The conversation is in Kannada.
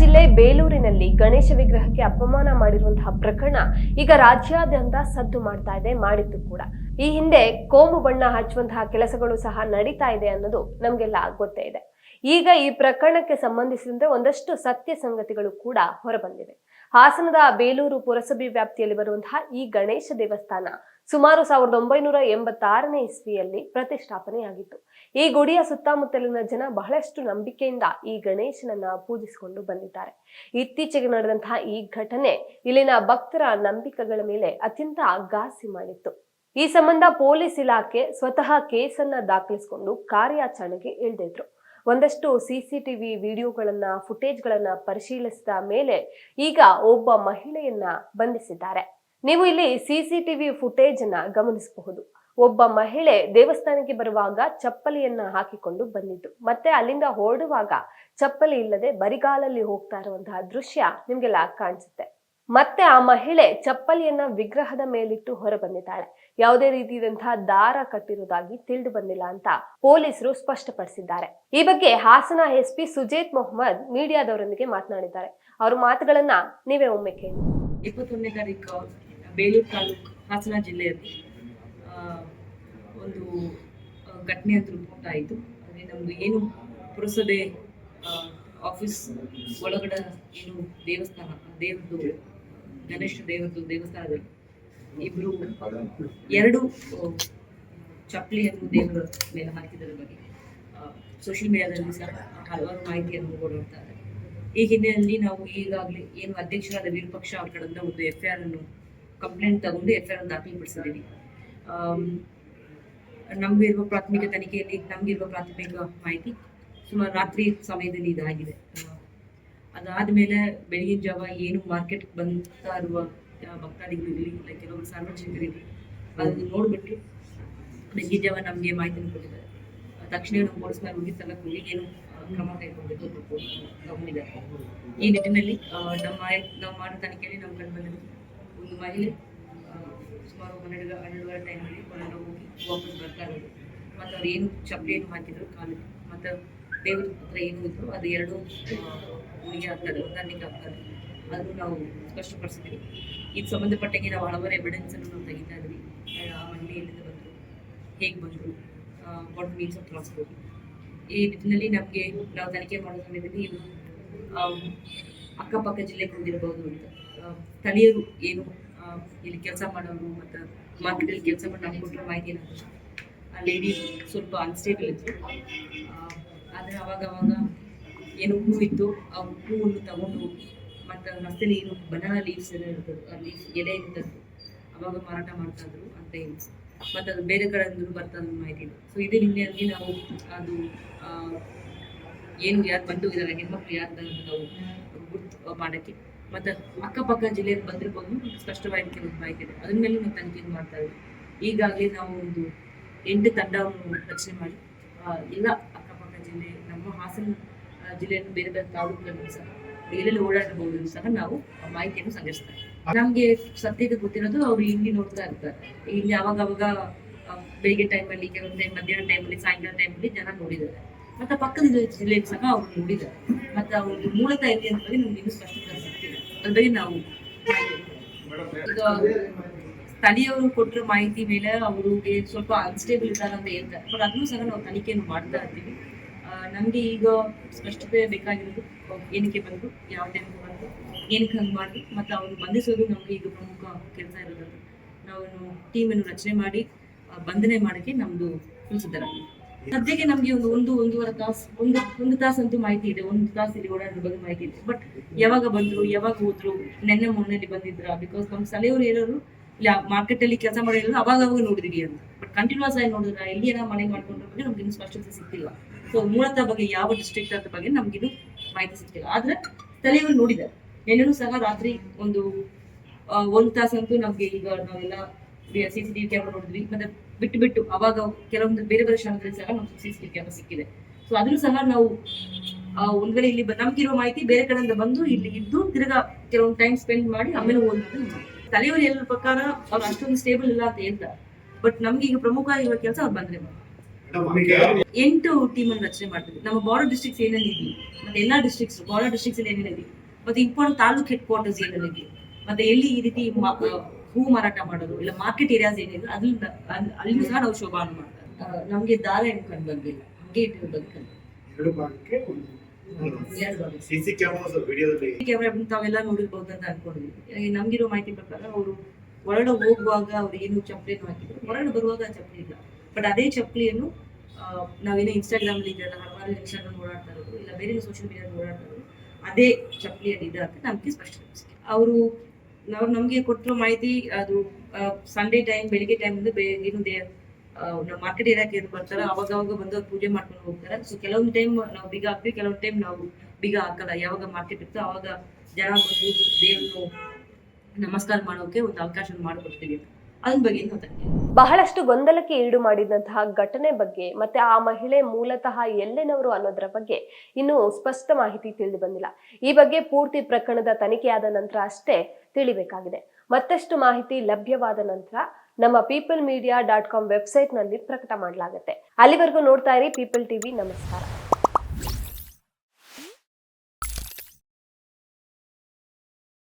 ಜಿಲ್ಲೆ ಬೇಲೂರಿನಲ್ಲಿ ಗಣೇಶ ವಿಗ್ರಹಕ್ಕೆ ಅಪಮಾನ ಮಾಡಿರುವಂತಹ ಪ್ರಕರಣ ಈಗ ರಾಜ್ಯಾದ್ಯಂತ ಸದ್ದು ಮಾಡ್ತಾ ಇದೆ, ಮಾಡಿದ್ದು ಕೂಡ. ಈ ಹಿಂದೆ ಕೋಮು ಬಣ್ಣ ಹಚ್ಚುವಂತಹ ಕೆಲಸಗಳು ಸಹ ನಡೀತಾ ಇದೆ ಅನ್ನೋದು ನಮ್ಗೆಲ್ಲ ಗೊತ್ತೇ ಇದೆ. ಈಗ ಈ ಪ್ರಕರಣಕ್ಕೆ ಸಂಬಂಧಿಸಿದಂತೆ ಒಂದಷ್ಟು ಸತ್ಯ ಸಂಗತಿಗಳು ಕೂಡ ಹೊರಬಂದಿವೆ. ಹಾಸನದ ಬೇಲೂರು ಪುರಸಭೆ ವ್ಯಾಪ್ತಿಯಲ್ಲಿ ಬರುವಂತಹ ಈ ಗಣೇಶ ದೇವಸ್ಥಾನ ಸುಮಾರು ಸಾವಿರದ ಒಂಬೈನೂರ ಎಂಬತ್ತಾರನೇ ಇಸ್ವಿಯಲ್ಲಿ ಪ್ರತಿಷ್ಠಾಪನೆಯಾಗಿತ್ತು. ಈ ಗುಡಿಯ ಸುತ್ತಮುತ್ತಲಿನ ಜನ ಬಹಳಷ್ಟು ನಂಬಿಕೆಯಿಂದ ಈ ಗಣೇಶನನ್ನ ಪೂಜಿಸಿಕೊಂಡು ಬಂದಿದ್ದಾರೆ. ಇತ್ತೀಚೆಗೆ ನಡೆದಂತಹ ಈ ಘಟನೆ ಇಲ್ಲಿನ ಭಕ್ತರ ನಂಬಿಕೆಗಳ ಮೇಲೆ ಅತ್ಯಂತ ಅಗ್ಗಾಸಿ ಮಾಡಿತ್ತು. ಈ ಸಂಬಂಧ ಪೊಲೀಸ್ ಇಲಾಖೆ ಸ್ವತಃ ಕೇಸನ್ನ ದಾಖಲಿಸಿಕೊಂಡು ಕಾರ್ಯಾಚರಣೆಗೆ ಇಳಿದಿದ್ರು. ಒಂದಷ್ಟು ಸಿಸಿಟಿವಿ ವಿಡಿಯೋಗಳನ್ನ, ಫುಟೇಜ್ಗಳನ್ನ ಪರಿಶೀಲಿಸಿದ ಮೇಲೆ ಈಗ ಒಬ್ಬ ಮಹಿಳೆಯನ್ನ ಬಂಧಿಸಿದ್ದಾರೆ. ನೀವು ಇಲ್ಲಿ ಸಿಸಿಟಿವಿ ಫುಟೇಜ್ ಅನ್ನ ಗಮನಿಸಬಹುದು. ಒಬ್ಬ ಮಹಿಳೆ ದೇವಸ್ಥಾನಕ್ಕೆ ಬರುವಾಗ ಚಪ್ಪಲಿಯನ್ನ ಹಾಕಿಕೊಂಡು ಬಂದಿದ್ದು. ಮತ್ತೆ ಅಲ್ಲಿಂದ ಹೊರಡುವಾಗ ಚಪ್ಪಲಿ ಇಲ್ಲದೆ ಬರಿಗಾಲಲ್ಲಿ ಹೋಗ್ತಾ ಇರುವಂತಹ ದೃಶ್ಯ ನಿಮ್ಗೆಲ್ಲ ಕಾಣಿಸುತ್ತೆ. ಮತ್ತೆ ಆ ಮಹಿಳೆ ಚಪ್ಪಲಿಯನ್ನ ವಿಗ್ರಹದ ಮೇಲಿಟ್ಟು ಹೊರ ಬಂದಿದ್ದಾಳೆ. ಯಾವುದೇ ರೀತಿಯಾದಂತಹ ದಾರ ಕಟ್ಟಿರುವುದಾಗಿ ತಿಳಿದು ಬಂದಿಲ್ಲ ಅಂತ ಪೊಲೀಸರು ಸ್ಪಷ್ಟಪಡಿಸಿದ್ದಾರೆ. ಈ ಬಗ್ಗೆ ಹಾಸನ ಎಸ್ಪಿ ಸುಜೇತ್ ಮೊಹಮ್ಮದ್ ಮೀಡಿಯಾದವರೊಂದಿಗೆ ಮಾತನಾಡಿದ್ದಾರೆ. ಅವ್ರ ಮಾತುಗಳನ್ನ ನೀವೇ ಒಮ್ಮೆ ಕೇಳಿ. ಬೇಲೂರು ತಾಲೂಕು ಹಾಸನ ಜಿಲ್ಲೆಯಲ್ಲಿ ಒಂದು ಘಟನೆ ಅಂತ ಆಯಿತು. ಅಂದರೆ ನಮ್ಮದು ಏನು ಪುರಸಭೆ ಆಫೀಸ್ ಒಳಗಡೆ ಏನು ದೇವಸ್ಥಾನ, ದೇವ್ರದ್ದು, ಗಣೇಶ ದೇವರದ್ದು ದೇವಸ್ಥಾನದಲ್ಲಿ ಇಬ್ಬರು ಎರಡು ಚಪ್ಪಲಿಯನ್ನು ದೇವರ ಮೇಲೆ ಹಾಕಿದರ ಬಗ್ಗೆ. ಸೋಷಿಯಲ್ ಮೀಡಿಯಾದಲ್ಲಿ ಸಹ ಹಲವಾರು ಮಾಹಿತಿಯನ್ನು ಓಡಾಡ್ತಾರೆ ಈ ಹಿನ್ನೆಲೆಯಲ್ಲಿ ನಾವು ಈಗಾಗಲೇ ಏನು ಅಧ್ಯಕ್ಷರಾದ ವಿರೂಪಾಕ್ಷ ಅವರ ಕಡೆಯಿಂದ ಒಂದು ಎಫ್ ಐ ಆರ್ ಅನ್ನು ಕಂಪ್ಲೇಂಟ್ ತಗೊಂಡು ಎಫ್ ಐ ಆರ್ ದಾಖಲಿಪಡಿಸಿದ್ದೀವಿ ಆಮ್, ನಮ್ಗೆ ಇರುವ ಪ್ರಾಥಮಿಕ ತನಿಖೆಯಲ್ಲಿ ನಮಗಿರುವ ಪ್ರಾಥಮಿಕ ಮಾಹಿತಿ ಸುಮಾರು ರಾತ್ರಿ ಸಮಯದಲ್ಲಿ ಇದಾಗಿದೆ. ಅದಾದಮೇಲೆ ಅದಾದ್ಮೇಲೆ ಬೆಳಗಿನ ಜಾವ ಏನು ಮಾರ್ಕೆಟ್ ಬಂತಾ ಇರುವ ಭಕ್ತಾದಿಗಳು ಇಲ್ಲ ಕೆಲವರು ಸಾರ್ವಜನಿಕರಿರಲಿ ಅದನ್ನು ನೋಡ್ಬಿಟ್ಟು ಬೆಳಗಿನ ಜಾವ ನಮಗೆ ಮಾಹಿತಿಯನ್ನು ಕೊಟ್ಟಿದ್ದಾರೆ. ತಕ್ಷಣ ನಮ್ಮ ಪೊಲೀಸ್ ಮೇಲೆ ಹೋಗಿ ತನಕ ಹೋಗಿ ಏನು ಕ್ರಮ ಕೈಗೊಂಡಿದ್ದು ತಗೊಂಡಿದ್ದಾರೆ ಈ ನಿಟ್ಟಿನಲ್ಲಿ ನಮ್ಮ ನಾವು ಮಾಡೋ ತನಿಖೆಯಲ್ಲಿ ನಾವು ಕಂಡು ಬಂದಿದ್ದು ಒಂದು ಮಹಿಳೆ ಸುಮಾರು ಹನ್ನೆರಡು, ಹನ್ನೆರಡುವರೆ ಟೈಮಲ್ಲಿ ಹೊರಗಡೆ ಹೋಗಿ ವಾಪಸ್ ಬರ್ತಾ ಇರೋದು. ಮತ್ತು ಅವ್ರು ಏನು ಚಪ್ಪಲಿಯನ್ನು ಹಾಕಿದ್ರು, ಕಾಲು, ಮತ್ತು ದೇವ್ರ ಹತ್ರ ಏನು ಇದ್ರು, ಅದು ಎರಡು ಹುಡುಗಿ ಆಗ್ತದೆ ಹೊಂದಾಣಿಕೆ ಆಗ್ತದೆ ಅದನ್ನು ನಾವು ಸ್ಪಷ್ಟಪಡಿಸಿದ್ವಿ ಇದು ಸಂಬಂಧಪಟ್ಟಾಗಿ ನಾವು ಹಲವಾರು ಎವಿಡೆನ್ಸನ್ನು ನಾವು ತೆಗಿತಾ ಇದ್ವಿ ಆ ಮಹಿಳೆ ಎಲ್ಲಿಂದ ಬಂದರು ಹೇಗೆ ಬಂದರು ವಾಟ್ ಮೀನ್ಸ್ ಆಫ್ ಟ್ರಾನ್ಸ್ಪೋರ್ಟ್ ಈ ನಿಟ್ಟಿನಲ್ಲಿ ನಮಗೆ ನಾವು ತನಿಖೆ ಮಾಡೋ ಸಮಯದಲ್ಲಿ ಇವರು ಅಕ್ಕಪಕ್ಕ ಜಿಲ್ಲೆಗೆ ಹೋಗಿರಬಹುದು ಅಂತ. ಸ್ಥಳೀಯರು ಏನು? ಇಲ್ಲಿ ಕೆಲಸ ಮಾಡೋರು ಮತ್ತು ಮಾರ್ಕೆಟಲ್ಲಿ ಕೆಲಸ ಮಾಡಿ ನಮ್ಗೆ ಕೊಟ್ಟರೆ ಮಾಹಿತಿ ಏನಂದ್ರೆ ಆ ಲೇಡಿ ಸ್ವಲ್ಪ ಅನ್ಸ್ಟೇಬಲ್ ಇತ್ತು ಆದರೆ ಅವಾಗ ಅವಾಗ ಏನು ಹೂ ಇತ್ತು. ಆ ಹೂವನ್ನು ತಗೊಂಡು ಮತ್ತು ರಸ್ತೆಲಿ ಏನು ಬನಾನಾ ಲೀವ್ಸ್ ಎಲ್ಲ ಇರ್ತದೆ. ಆ ಲೀವ್ಸ್ ಎಲೆ ಇರ್ತದೆ. ಅವಾಗ ಮಾರಾಟ ಮಾಡ್ತಾ ಇದ್ರು ಅಂತ ಹೇಳಿ ಮತ್ತು ಅದು ಬೇರೆ ಕಡೆಯಿಂದ ಬರ್ತಾ ಮಾಹಿತಿ ಇದೆ ಸೊ ಇದೇ ಹಿನ್ನೆಲೆಯಲ್ಲಿ ನಾವು ಅದು ಏನು ಯಾರು ಬಂದು ಇದ್ದಾರೆ ಹೆಣ್ಮಕ್ಳು ಯಾರು ನಾವು ಗುರ್ತು ಮಾಡೋಕ್ಕೆ ಮತ್ತು ಅಕ್ಕಪಕ್ಕ ಜಿಲ್ಲೆಯಲ್ಲಿ ಬಂದಿರ್ಬೋದು ಸ್ಪಷ್ಟವಾಗಿ ಕೆಲವು ಮಾಹಿತಿ ಇದೆ ಅದ್ರ ಮೇಲೆ ನಾವು ತನಿಖೆ ಮಾಡ್ತಾ ಇದ್ದೀವಿ ಈಗಾಗಲೇ ನಾವು ಒಂದು ಎಂಟು ತಂಡವನ್ನು ರಚನೆ ಮಾಡಿ ಎಲ್ಲ ಅಕ್ಕಪಕ್ಕ ಜಿಲ್ಲೆ, ನಮ್ಮ ಹಾಸನ ಜಿಲ್ಲೆಯನ್ನು ಬೇರೆ ಬೇರೆ ತಾಲೂಕುಗಳನ್ನು ಸಹ, ಎಲ್ಲೆಲ್ಲಿ ಓಡಾಡಬಹುದು ಸಹ ನಾವು ಮಾಹಿತಿಯನ್ನು ಸಂಗ್ರಹಿಸ್ತಾರೆ ನಮ್ಗೆ ಸದ್ಯಕ್ಕೆ ಗೊತ್ತಿರೋದು ಅವ್ರು ಇಲ್ಲಿ ನೋಡ್ತಾ ಇರ್ತಾರೆ. ಇಲ್ಲಿ ಅವಾಗ ಅವಾಗ ಬೆಳಿಗ್ಗೆ ಟೈಮಲ್ಲಿ ಕೆಲವೊಂದು ಟೈಮ್ ಮಧ್ಯಾಹ್ನ ಟೈಮಲ್ಲಿ ಸಾಯಂಕಾಲ ಟೈಮಲ್ಲಿ ಜನ ನೋಡಿದ್ದಾರೆ. ಮತ್ತೆ ಪಕ್ಕದ ಜಿಲ್ಲೆ- ಜಿಲ್ಲೆಯಲ್ಲಿ ಸಹ ಅವ್ರು ನೋಡಿದ್ದಾರೆ ಮತ್ತೆ ಅವ್ರದ್ದು ಮೂಲತಃ ಎಲ್ಲಿ ಅಂತ ಬಗ್ಗೆ ನಮ್ಗೆ ಇನ್ನೂ ಸಿಗ್ತಿಲ್ಲ ಅದ್ರ ಬಗ್ಗೆ ನಾವು ಈಗ ಸ್ಥಳೀಯವರು ಕೊಟ್ಟಿರೋ ಮಾಹಿತಿ ಮೇಲೆ ಅವ್ರಿಗೆ ಸ್ವಲ್ಪ ಅನ್ಸ್ಟೇಬಲ್ ಇದ್ದಾರೆ ಅಂತ ಹೇಳ್ತಾರೆ. ಬಟ್ ಅದನ್ನು ಸಹ ನಾವು ತನಿಖೆಯನ್ನು ಮಾಡ್ತಾ ಇರ್ತೀವಿ. ನಮ್ಗೆ ಈಗ ಸ್ಪಷ್ಟತೆ ಬೇಕಾಗಿರೋದು ಏನಕ್ಕೆ ಬಂದ್ರು ಯಾವ ಟೈಮ್ಗೆ ಬಂದ್ರು ಏನಕ್ಕೆ ಹಂಗೆ ಮಾಡಿ ಮತ್ತು ಅವರು ಬಂಧಿಸೋದು ನಮಗೆ ಈಗ ಪ್ರಮುಖ ಕೆಲಸ ಇರೋದು ನಾವು ಟೀಮನ್ನು ರಚನೆ ಮಾಡಿ ಬಂಧನೆ ಮಾಡೋಕ್ಕೆ ನಮ್ಮದು ತಿಳಿಸಿದ್ದಾರೆ ಸದ್ಯಕ್ಕೆ ನಮಗೆ ಒಂದು ಒಂದು ಒಂದೂವರೆ ತಾಸು, ಒಂದು ಒಂದು ತಾಸು ಅಂತೂ ಮಾಹಿತಿ ಇದೆ, ಒಂದು ತಾಸು ಇಲ್ಲಿ ಓಡಾಡ್ರ ಬಗ್ಗೆ ಮಾಹಿತಿ ಇದೆ. ಬಟ್ ಯಾವಾಗ ಬಂದ್ರು, ಯಾವಾಗ ಹೋದ್ರು, ನೆನ್ನೆ ಮೊನ್ನೆಲಿ ಬಂದಿದ್ರ? ಬಿಕಾಸ್ ನಮ್ಮ ಸಲಹೆಯವರು ಇರೋರು, ಇಲ್ಲ ಮಾರ್ಕೆಟ್ ಅಲ್ಲಿ ಕೆಲಸ ಮಾಡಿರೋರು ಅವಾಗ ಅವಾಗ ನೋಡಿದ್ವಿ ಅಂತ. ಬಟ್ ಕಂಟಿನ್ಯೂಸ್ ಆಗಿ ನೋಡಿದ್ರ ಎಲ್ಲಿ ಏನೋ ಮನೆ ಮಾಡ್ಕೊಂಡ್ರ ಬಗ್ಗೆ ನಮ್ಗೆ ಇನ್ನು ಸ್ಪಷ್ಟತೆ ಸಿಗ್ತಿಲ್ಲ. ಸೊ ಮೂಲತಃ ಬಗ್ಗೆ ಯಾವ ಡಿಸ್ಟ್ರಿಕ್ಟ್ ಅಂತ ಬಗ್ಗೆ ನಮ್ಗಿನ್ನು ಮಾಹಿತಿ ಸಿಕ್ಕಿಲ್ಲ ಆದ್ರೆ ಸ್ಥಳೀಯರು ನೋಡಿದ್ದಾರೆ. ನೆನ್ನೆನೂ ಸಹ ರಾತ್ರಿ ಒಂದು ಒಂದ್ ತಾಸಂತೂ ನಮ್ಗೆ ಈಗ ನಾವೆಲ್ಲ ಸಿ ಸಿ ಟಿವಿ ಕ್ಯಾಮ್ರಾ ನೋಡಿದ್ವಿ. ಮತ್ತೆ ಬಿಟ್ಟು ಬಿಟ್ಟು ಅವಾಗ ಕೆಲವೊಂದು ಬೇರೆ ಬೇರೆ ಶಾಲೆಗಳಲ್ಲಿ ಸಹ ನಮ್ಗೆ ಸಿ ಸಿ ಟಿವಿ ಕ್ಯಾಮ್ರಾ ಸಿಕ್ಕಿದೆ. ಸೊ ಅದ್ರೂ ಸಹ ನಾವು ಒಂದ್ಗಡೆ ಒಂದ್ ವೇಳೆ ಇಲ್ಲಿ ಬ- ನಮ್ಗಿರೋ ಮಾಹಿತಿ ಬೇರೆ ಕಡೆಯಿಂದ ಬಂದು ಇಲ್ಲಿ ಇದ್ದು ತಿರ್ಗ ಕೆಲವೊಂದು ಟೈಮ್ ಸ್ಪೆಂಡ್ ಮಾಡಿ ಆಮೇಲೆ ಓದೋದು ತಲೆಯವರು ಎಲ್ಲರ ಪ್ರಕಾರ ಅವ್ರ ಅಷ್ಟೊಂದು ಸ್ಟೇಬಲ್ ಇಲ್ಲ ಅಂತ ಹೇಳ್ತಾರೆ. ಬಟ್ ನಮ್ಗೆ ಈಗ ಪ್ರಮುಖ ಇರೋ ಕೆಲಸ ಅವ್ರು ಬಂದ್ರೆ. ಎಂಟು ಟೀಮ್ ಅನ್ನು ರಚನೆ ಮಾಡ್ತೀವಿ ನಮ್ಮ ಬಾರ್ಡರ್ ಡಿಸ್ಟ್ರಿಕ್ಸ್ ಏನೇನು ಇದ್ವಿ? ಮತ್ತೆ ಎಲ್ಲಾ ಡಿಸ್ಟ್ರಿಕ್ಸ್ ಬಾರ್ಡರ್ ಡಿಸ್ಟ್ರಿಕ್ಸ್ ಏನೇನಿದೆ ಮತ್ತೆ ಇಂಪಾರ್ಟೆಂಟ್ ತಾಲೂಕ್ ಹೆಡ್ ಕ್ವಾರ್ಟರ್ಸ್ ಏನೇನಿದೆ ಮತ್ತೆ ಎಲ್ಲಿ ಈ ರೀತಿ ಹೂ ಮಾರಾಟ ಮಾಡೋದು ಇಲ್ಲ ಮಾರ್ಕೆಟ್ ಏರಿಯಾಸ್ ಏನಿದೆ ಅದ್ರಿಂದ ಅಲ್ಲಿ ಅಲ್ಲಿನೂ ಸಹ ನಾವು ಶೋಭಾನ ಮಾಡ್ತಾರೆ ನಮ್ಗೆ ದಾರ ಏನು ಕಂಡು ಬಂದಿಲ್ಲ ಹಂಗೆ ಇಟ್ಟು ಕಂಡು ಎರಡು ಭಾಗಕ್ಕೆ. ಎರಡು ಭಾಗ. ಸಿ ಸಿ ಕ್ಯಾಮರಾಸ್ ವಿಡಿಯೋದಲ್ಲಿ ಕ್ಯಾಮ್ರಾ ತಾವೆಲ್ಲ ನೋಡಿರ್ಬೋದು ಅಂತ ಅನ್ಕೊಂಡ್ವಿ ಈ ನಮ್ಗಿರೋ ಮಾಹಿತಿ ಪ್ರಕಾರ ಅವರು ಹೊರಡ ಹೋಗುವಾಗ ಅವ್ರು ಏನು ಚಪ್ಪಲಿಯನ್ನು ಹಾಕಿದ್ರು ಹೊರಡು ಬರುವಾಗ ಚಪ್ಪಲಿ ಇಲ್ಲ. ಬಟ್ ಅದೇ ಚಪ್ಪಲಿಯನ್ನು ನಾವೇನೋ ಇನ್ಸ್ಟಾಗ್ರಾಮ್ ಅಲ್ಲಿ ಇದೆಲ್ಲ ಹಲವಾರು ಇನ್ಸ್ಟಾಗ್ರಾಮ್ ಓಡಾಡ್ತಾ ಇರೋದು ಇಲ್ಲ ಬೇರೆ ಸೋಷಿಯಲ್ ಮೀಡಿಯಾ ಓಡಾಡ್ತಾ ಇರೋದು ಅದೇ ಚಪ್ಪಲಿಯಲ್ಲಿ ಇದೆ ಅಂತ ನಮಗೆ ಸ್ಪಷ್ಟ ಅವರು ನಾವು ನಮಗೆ ಕೊಟ್ಟಿರೋ ಮಾಹಿತಿ ಅದು ಸಂಡೇ ಟೈಮ್ ಬೆಳಿಗ್ಗೆ ಟೈಮ್ ಅಂದ್ರೆ ಏನು ನಾವು ಮಾರ್ಕೆಟ್ ಏರಿಯಾಕ್ಕೆ ಏನು ಬರ್ತಾರೆ ಅವಾಗ ಅವಾಗ ಬಂದು ಅವ್ರು ಪೂಜೆ ಮಾಡ್ಕೊಂಡು ಹೋಗ್ತಾರೆ. ಸೊ ಕೆಲವೊಂದು ಟೈಮ್ ನಾವು ಬೀಗ ಹಾಕ್ತೀವಿ, ಕೆಲವೊಂದು ಟೈಮ್ ನಾವು ಬೀಗ ಹಾಕಲ್ಲ, ಯಾವಾಗ ಮಾರ್ಕೆಟ್ ಇರ್ತೋ ಅವಾಗ ಜನ ಬಂದು ದೇವ್ರನ್ನು ನಮಸ್ಕಾರ ಮಾಡೋಕೆ ಒಂದು ಅವಕಾಶ ಮಾಡಿಕೊಡ್ತೀವಿ. ಅದ್ರ ಬಗ್ಗೆ ಬಹಳಷ್ಟು ಗೊಂದಲಕ್ಕೆ ಈಡು ಮಾಡಿದಂತಹ ಘಟನೆ ಬಗ್ಗೆ, ಮತ್ತೆ ಆ ಮಹಿಳೆ ಮೂಲತಃ ಎಲ್ಲೆನವರು ಅನ್ನೋದರ ಬಗ್ಗೆ ಇನ್ನೂ ಸ್ಪಷ್ಟ ಮಾಹಿತಿ ತಿಳಿದು ಬಂದಿಲ್ಲ. ಈ ಬಗ್ಗೆ ಪೂರ್ತಿ ಪ್ರಕರಣದ ತನಿಖೆಯಾದ ನಂತರ ಅಷ್ಟೇ ತಿಳಿಬೇಕಾಗಿದೆ. ಮತ್ತಷ್ಟು ಮಾಹಿತಿ ಲಭ್ಯವಾದ ನಂತರ ನಮ್ಮ ಪೀಪಲ್ ಮೀಡಿಯಾ ಡಾಟ್ ಕಾಮ್ ವೆಬ್ಸೈಟ್ನಲ್ಲಿ ಪ್ರಕಟ ಮಾಡಲಾಗುತ್ತೆ. ಅಲ್ಲಿವರೆಗೂ ನೋಡ್ತಾ ಇರಿ ಪೀಪಲ್ ಟಿವಿ, ನಮಸ್ಕಾರ.